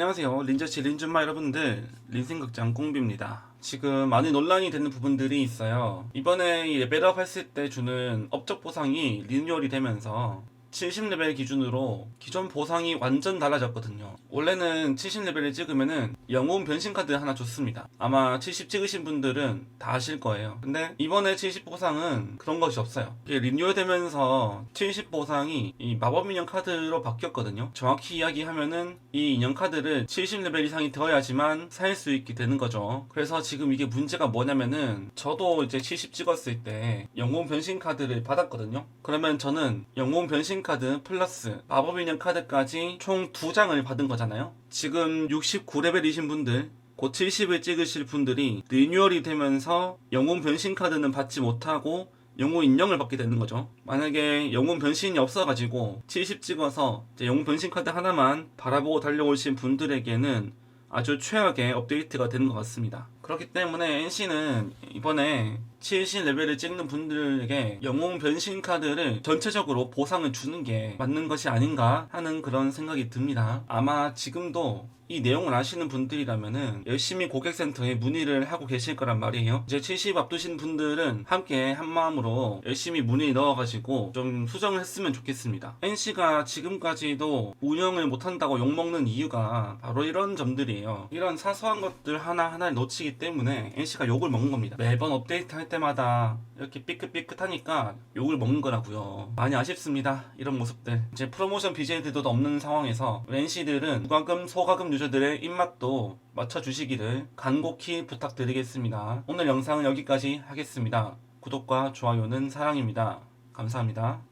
안녕하세요. 린저씨 린준마 여러분들, 린생극장 꽁비입니다. 지금 많이 논란이 되는 부분들이 있어요. 이번에 이 레벨업 했을 때 주는 업적 보상이 리뉴얼이 되면서 70레벨 기준으로 기존 보상이 완전 달라졌거든요. 원래는 70레벨을 찍으면은 영웅 변신 카드 하나 줬습니다. 아마 70 찍으신 분들은 다 아실 거예요. 근데 이번에 70 보상은 그런 것이 없어요. 이게 리뉴얼 되면서 70 보상이 이 마법 인형 카드로 바뀌었거든요. 정확히 이야기하면은 이 인형 카드를 70레벨 이상이 되어야지만 살 수 있게 되는 거죠. 그래서 지금 이게 문제가 뭐냐면은 저도 이제 70 찍었을 때 영웅 변신 카드를 받았거든요. 그러면 저는 영웅 변신 카드 플러스 마법 인형 카드까지 총두 장을 받은 거잖아요. 지금 69레벨이신 분들 곧 70을 찍으실 분들이 리뉴얼이 되면서 영웅 변신 카드는 받지 못하고 영웅 인형을 받게 되는 거죠. 만약에 영웅 변신이 없어가지고 70 찍어서 영웅 변신 카드 하나만 바라보고 달려오신 분들에게는 아주 최악의 업데이트가 되는 것 같습니다. 그렇기 때문에 NC는 이번에 70 레벨을 찍는 분들에게 영웅 변신 카드를 전체적으로 보상을 주는 게 맞는 것이 아닌가 하는 그런 생각이 듭니다. 아마 지금도 이 내용을 아시는 분들이라면은 열심히 고객센터에 문의를 하고 계실 거란 말이에요. 이제 70 앞두신 분들은 함께 한 마음으로 열심히 문의 넣어가지고 좀 수정을 했으면 좋겠습니다. NC가 지금까지도 운영을 못한다고 욕먹는 이유가 바로 이런 점들이에요. 이런 사소한 것들 하나하나를 놓치기 때문에 NC가 욕을 먹는 겁니다. 매번 업데이트 할 때마다 이렇게 삐끗삐끗하니까 욕을 먹는 거라고요. 많이 아쉽습니다. 이런 모습들. 이제 프로모션 BJ들도 없는 상황에서 NC들은 무과금, 소가금 유저들의 입맛도 맞춰주시기를 간곡히 부탁드리겠습니다. 오늘 영상은 여기까지 하겠습니다. 구독과 좋아요는 사랑입니다. 감사합니다.